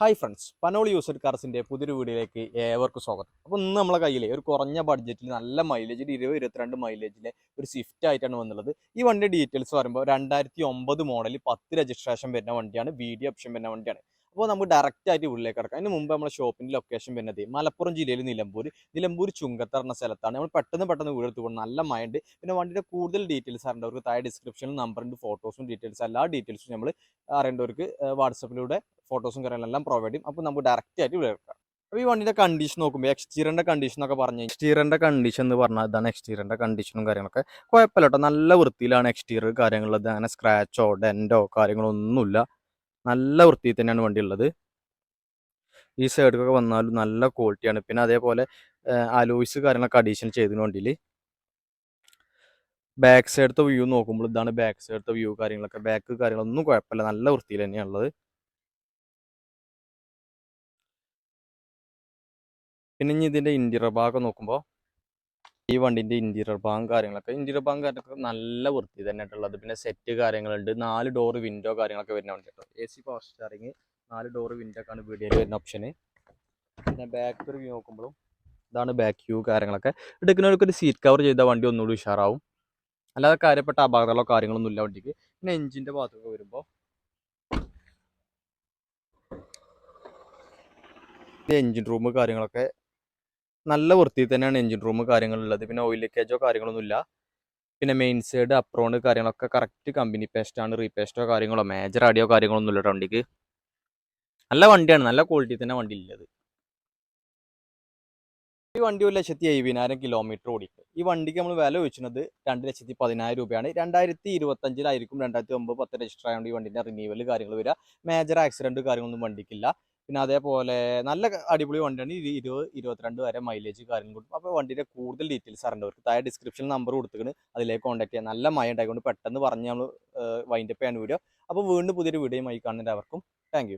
Hi friends Panoli user കാർസിന്റെ പുതിയൊരു വീഡിയോയിലേക്ക് ഏവർക്കും സ്വാഗതം. അപ്പോൾ ഇന്ന് നമ്മളെ കയ്യിൽ ഒരു കുറഞ്ഞ ബഡ്ജറ്റിൽ നല്ല മൈലേജിൽ ഇരുപത് ഇരുപത്തിരണ്ട് മൈലേജിലെ ഒരു സ്വിഫ്റ്റ് ആയിട്ടാണ് വന്നുള്ളത്. ഈ വണ്ടി ഡീറ്റെയിൽസ് പറയുമ്പോൾ രണ്ടായിരത്തി ഒമ്പത് മോഡൽ പത്ത് രജിസ്ട്രേഷൻ വരുന്ന വണ്ടിയാണ് വീഡിയോ ഓപ്ഷൻ വരുന്ന വണ്ടിയാണ്. അപ്പോൾ നമുക്ക് ഡയറക്റ്റ് ആയിട്ട് ഉള്ളിലേക്ക് കിടക്കാം. അതിന് മുമ്പ് നമ്മുടെ ഷോപ്പിന്റെ ലൊക്കേഷൻ വരുന്നത് മലപ്പുറം ജില്ലയിൽ നിലമ്പൂർ. നിലമ്പൂർ ചുങ്കത്തർ എന്ന സ്ഥലത്താണ്. നമ്മൾ പെട്ടെന്ന് പെട്ടെന്ന് വീടെടുത്ത് എടുത്തുകൊണ്ട് നല്ല മൈൻഡ് പിന്നെ വണ്ടിയുടെ കൂടുതൽ ഡീറ്റെയിൽസ് അറിയേണ്ടവർക്ക് താഴെ ഡിസ്ക്രിപ്ഷനിൽ നമ്പറിന്റെ ഫോട്ടോസും ഡീറ്റെയിൽസ് എല്ലാ ഡീറ്റെയിൽസും നമ്മൾ അറിയേണ്ടവർക്ക് വാട്സപ്പിലൂടെ ഫോട്ടോസും കാര്യങ്ങളെല്ലാം പ്രൊവൈഡ് ചെയ്യും. അപ്പോൾ നമുക്ക് ഡയറക്റ്റ് ആയിട്ട് വീടെടുക്കാം അപ്പോൾ ഈ വണ്ടിയുടെ കണ്ടീഷൻ നോക്കുമ്പോൾ എക്സ്റ്റീരിയറിന്റെ കണ്ടീഷൻ എന്നൊക്കെ പറഞ്ഞു എക്സ്റ്റീരിയറിന്റെ കണ്ടീഷൻ എന്ന് പറഞ്ഞാൽ ഇതാണ് എക്സ്റ്റീരിയറിന്റെ കണ്ടീഷനും കാര്യങ്ങളൊക്കെ. കുഴപ്പമില്ല കേട്ടോ നല്ല വൃത്തിയിലാണ് എക്സ്റ്റീരിയർ കാര്യങ്ങളത് അങ്ങനെ സ്ക്രാച്ചോ ഡെന്റോ കാര്യങ്ങളോ ഒന്നുമില്ല നല്ല വൃത്തിയിൽ തന്നെയാണ് വണ്ടി ഉള്ളത്. ഈ സൈഡിലൊക്കെ വന്നാലും നല്ല ക്വാളിറ്റിയാണ് പിന്നെ അതേപോലെ അലോയ്സ് കാര്യങ്ങളൊക്കെ അഡീഷൻ ചെയ്തതിന് വണ്ടിയിൽ ബാക്ക് സൈഡത്തെ വ്യൂ നോക്കുമ്പോൾ ഇതാണ് ബാക്ക് സൈഡത്തെ വ്യൂ കാര്യങ്ങളൊക്കെ. ബാക്ക് കാര്യങ്ങളൊന്നും കുഴപ്പമില്ല. നല്ല വൃത്തിയിൽ തന്നെയാണുള്ളത് പിന്നെ ഇനി ഇതിന്റെ ഇന്റീരിയർ ഭാഗം നോക്കുമ്പോൾ ഈ വണ്ടിന്റെ ഇന്റീരിയർ ഭാഗം കാര്യങ്ങളൊക്കെ ഇന്റീരിയർ ഭാഗം കാര്യങ്ങളൊക്കെ നല്ല വൃത്തി തന്നെ ഉള്ളത് പിന്നെ സെറ്റ് കാര്യങ്ങളുണ്ട്. നാല് ഡോർ വിൻഡോ കാര്യങ്ങളൊക്കെ വരുന്ന വണ്ടി കേട്ടോ എ സി പവർ സ്റ്റാറിങ് നാല് ഡോർ വിൻഡോ ആണ് വീഡിയോയിൽ വരുന്ന ഓപ്ഷന് പിന്നെ ബാക്ക് ഒരു വ്യൂ നോക്കുമ്പോഴും ഇതാണ് ബാക്ക് വ്യൂ കാര്യങ്ങളൊക്കെ. എടുക്കുന്നവർക്ക് ഒരു സീറ്റ് കവർ ചെയ്ത വണ്ടി ഒന്നുകൂടി ഉഷാറാവും. അല്ലാതെ കാര്യപ്പെട്ട അപകടങ്ങളോ കാര്യങ്ങളൊന്നും ഇല്ല വണ്ടിക്ക്. പിന്നെ എഞ്ചിന്റെ ഭാഗത്തൊക്കെ വരുമ്പോൾ എഞ്ചിൻ റൂം കാര്യങ്ങളൊക്കെ നല്ല വൃത്തിയിൽ തന്നെയാണ് എഞ്ചിൻ റൂം കാര്യങ്ങളുള്ളത്. പിന്നെ ഓയിൽ ലീക്കേജോ കാര്യങ്ങളൊന്നുമില്ല പിന്നെ മെയിൻ സൈഡ് അപ്രോണ്ട് കാര്യങ്ങളൊക്കെ കറക്റ്റ് കമ്പനി പേസ്റ്റാണ് റീപേസ്റ്റോ കാര്യങ്ങളോ മേജർ അടിയോ കാര്യങ്ങളൊന്നും ഇല്ല വണ്ടിക്ക് നല്ല വണ്ടിയാണ് നല്ല ക്വാളിറ്റി തന്നെ വണ്ടി ഉള്ളത്. ഈ വണ്ടി ഒരു ലക്ഷത്തി എഴുപതിനായിരം കിലോമീറ്റർ ഓടിക്കും ഈ വണ്ടിക്ക് നമ്മൾ വില വെച്ചിരുന്നത് രണ്ട് ലക്ഷത്തി പതിനായിരം രൂപയാണ്. രണ്ടായിരത്തി ഇരുപത്തഞ്ചിലായിരിക്കും രണ്ടായിരത്തി ഒമ്പത് പത്ത് രജിസ്റ്റർ ആയതുകൊണ്ട് ഈ വണ്ടിന്റെ റിന്യൂവൽ കാര്യങ്ങൾ വരിക മേജർ ആക്സിഡന്റ് കാര്യങ്ങളൊന്നും വണ്ടിക്കില്ല. പിന്നെ അതേപോലെ നല്ല അടിപൊളി വണ്ടിയാണ്. ഇരുപത് ഇരുപത്തിരണ്ട് വരെ മൈലേജ് കാര്യങ്ങൾ കൊടുക്കും. അപ്പോൾ വണ്ടിയുടെ കൂടുതൽ ഡീറ്റെയിൽസ് അറിയേണ്ടവർക്ക് താഴെ ഡിസ്ക്രിപ്ഷൻ നമ്പർ കൊടുത്തിട്ട് അതിലേക്ക് കോൺടാക്ട് ചെയ്യാം. നല്ല മഴ ഉണ്ടായിക്കൊണ്ട് പെട്ടെന്ന് പറഞ്ഞ് നമ്മൾ വൈൻഡപ്പ് ചെയ്യാൻ വീഡിയോ അപ്പോൾ വീണ്ടും പുതിയൊരു വീഡിയോയുമായി അവർക്കും താങ്ക്